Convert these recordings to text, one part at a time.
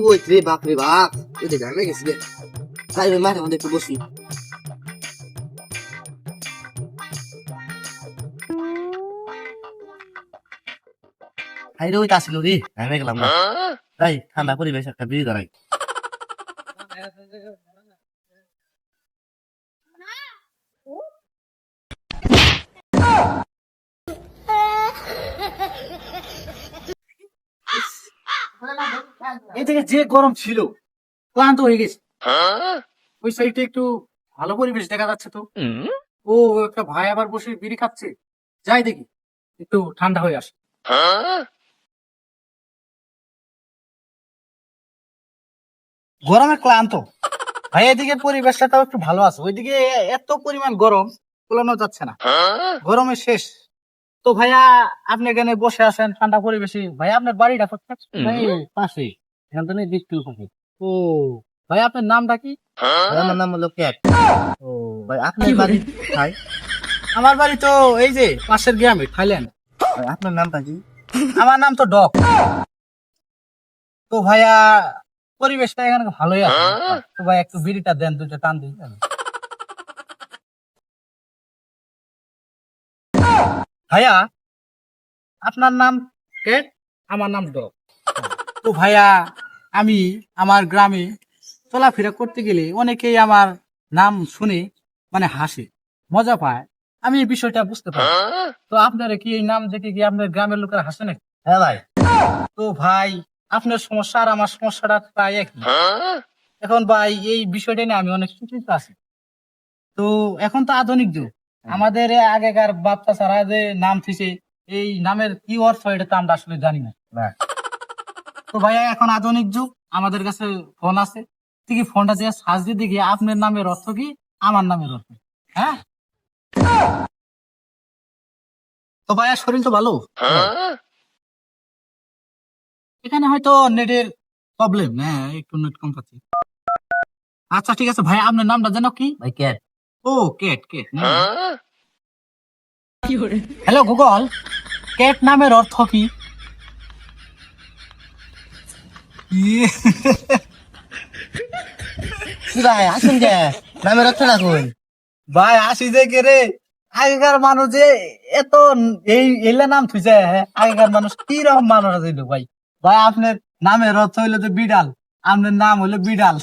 কই রে বাপ? রে বাপ যে গানে গেছি রে। তাই মাঠে মধ্যে একটু বসি। হাই রে ওই ছিল রে আমি গেলাম না। তাই ঠান্ডা পরিবেশ একটা বিড়ি দাঁড়াই এই থেকে যে গরম ছিল ক্লান্ত হয়ে গেছে। ওই সাইডে একটু ভালো পরিবেশ দেখা যাচ্ছে তো। ও একটা ভাই আবার বসে বিড়ি খাচ্ছে। যাই দেখি একটু ঠান্ডা হয়ে আসে। গরমে ক্লান্ত। ভাই এদিকে পরিবেশটা তাও একটু ভালো আছে। ওইদিকে এত পরিমাণ গরম কুলানো যাচ্ছে না। গরমে শেষ। তো ভাইয়া আপনি এখানে বসে আছেন ঠান্ডা পরিবেশে। ভাইয়া আপনার বাড়িটা কোথায়? পাশে এখান থেকে বিক্রি থাকে ও ভাই আপনার নামটা কি? আমার নাম হলো ক্যাট। ও ভাই আপনার বাড়ি ভাই আমার বাড়ি তো এই যে পাশের গ্রামে থাইল্যান্ড। ভাই, আপনার নামটা কি? আমার নাম তো ডক। তো ভাইয়া পরিবেশটা এখানে ভালোই আছে। তো ভাই একটু বিড়িটা দেন দুটো টান দিই। ভাইয়া আপনার নাম কে আমার নাম ডক। তো ভাইয়া আমি আমার গ্রামে চলাফেরা করতে গেলে অনেকেই আমার নাম শুনে মানে হাসে, মজা পায়। আমি এই বিষয়টা বুঝতে পারি। তো আপনারা কি এই নাম দেখে কি আপনার গ্রামের লোকেরা হাসে নাকি? হ্যাঁ ভাই। তো ভাই, আপনার সমস্যা আর আমার সমস্যাটা প্রায় একই। এখন ভাই, এই বিষয়টা নিয়ে আমি অনেক চিন্তিত আছি। তো এখন তো আধুনিক যুগ। আমাদের আগেকার বাচ্চা ছাড়া যে নাম থিছে এই নামের কি অর্থ, এটা তো আমরা আসলে জানি না। তো ভাইয়া এখন আধুনিক যুগ আমাদের কাছে ফোন আছে। ঠিকই ফোনটা যে সার্চ দিয়ে দেখি আপনার নামের অর্থ কি আমার নামের অর্থ হ্যাঁ? তো ভাইয়া শরীর তো ভালো? এখানে হয়তো নেটের প্রবলেম হ্যাঁ একটু নেট কম পাচ্ছি। আচ্ছা ঠিক আছে ভাই আপনার নামটা জানো কি? ভাই ক্যাট। ও Kate Kate hello Google Kate নামের অর্থ কি ইয়ে, কি ভাই আসুন যে নামের অর্থ রাখুন। ভাই আসি যে কে রে আগেকার মানুষ যে এত এই এলে নাম থুইছে হ্যাঁ আগেকার মানুষ কি রকম মানুষ আছে ভাই। ভাই আপনার হইল যে বিড়াল আপনার নাম হইল বিড়াল।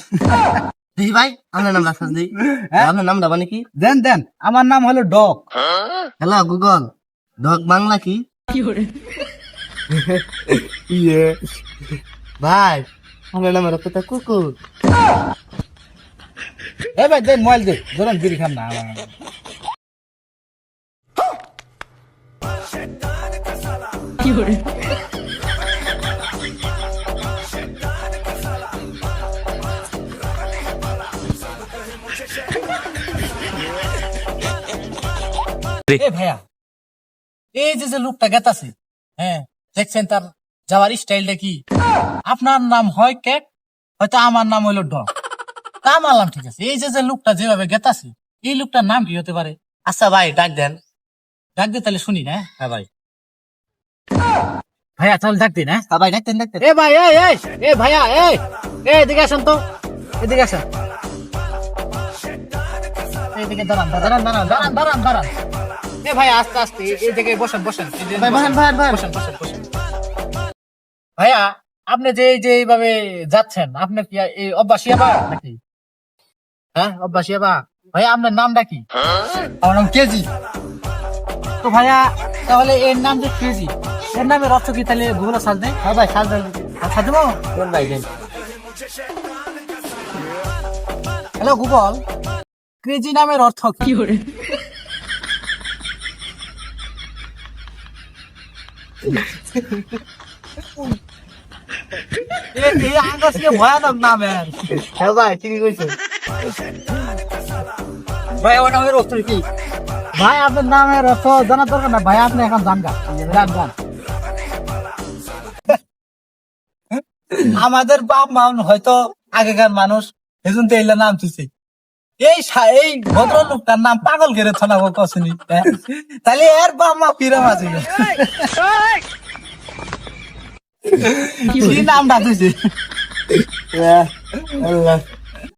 ভাই আপনার নাম দিই হ্যাঁ? আপনার নামটা মানে কি দেন দেন আমার নাম হলো dog hello Google dog Bangla কি? ইয়ে। ভাই আপনার নামের অর্থ তো কুকুর। এ ভাই দেন মোবাইল দে ধরেন বিড়ি খান না আমার- এ ভাইয়া এই যে যে লোকটা গেতাছে হ্যাঁ দেখছেন তার যাওয়ার স্টাইলটা কি আপনার নাম হয় ক্যাট হয়তো আমার নাম হইল ডগ তা মানলাম ঠিক আছে। এই যে যে লোকটা যেভাবে গেতাছে এই লোকটার নাম কি হতে পারে? আচ্ছা ভাই ডাক দেন। ডাক দে তাহলে শুনি না? হ্যাঁ ভাই। ভাইয়া তাহলে ডাক দিন হ্যাঁ? হ্যাঁ ভাই ডাকতেন ডাকতেন এ ভাই এই এই এ ভাইয়া এই এই এদিকে আসেন তো। এদিকে আসেন। এইদিকে দাঁড়ান দাঁড়ান দাঁড়ান দাঁড়ান দাঁড়ান দাঁড়ান এ ভাই আস্তে আস্তে এই- জায়গায় বসেন বসেন। ভাই বসেন ভাই ভাই। বসেন বসেন বসেন। ভাইয়া আপনি যে এই যে এইভাবে যাচ্ছেন আপনি কি এই অভ্যাসিয়া বা নাকি? হ্যাঁ অভ্যাসিয়া বা ভাইয়া আপনার নামটা কি? আমার নাম কেজি। তো ভাইয়া তাহলে এর নাম যে কেজি এর নামের অর্থ কি তাহলে গুগলে সার্চ দেয় হ্যাঁ ভাই সাজ আচ্ছা দেবো কোন ভাই দেন? হ্যালো গুগল ক্রেজি নামের অর্থ কি? এ- এই ভয়ানক নাম হ্যাঁ ভাই ঠিকই কইছেন। ভাই ওর নামের অর্থ কি? ভাই আপনার নামের অর্থ জানার দরকার না ভাই আপনি এখন জান গা। জান জান আমাদের বাপ মা হয়তো আগেকার মানুষ এজন তো এলে নাম তুলছে এই এই ভদ্রলোকটার নাম পাগল করে থানা কসনি। তাহলে এর বাপ মা কিরম আছে কি নামটা আল্লাহ।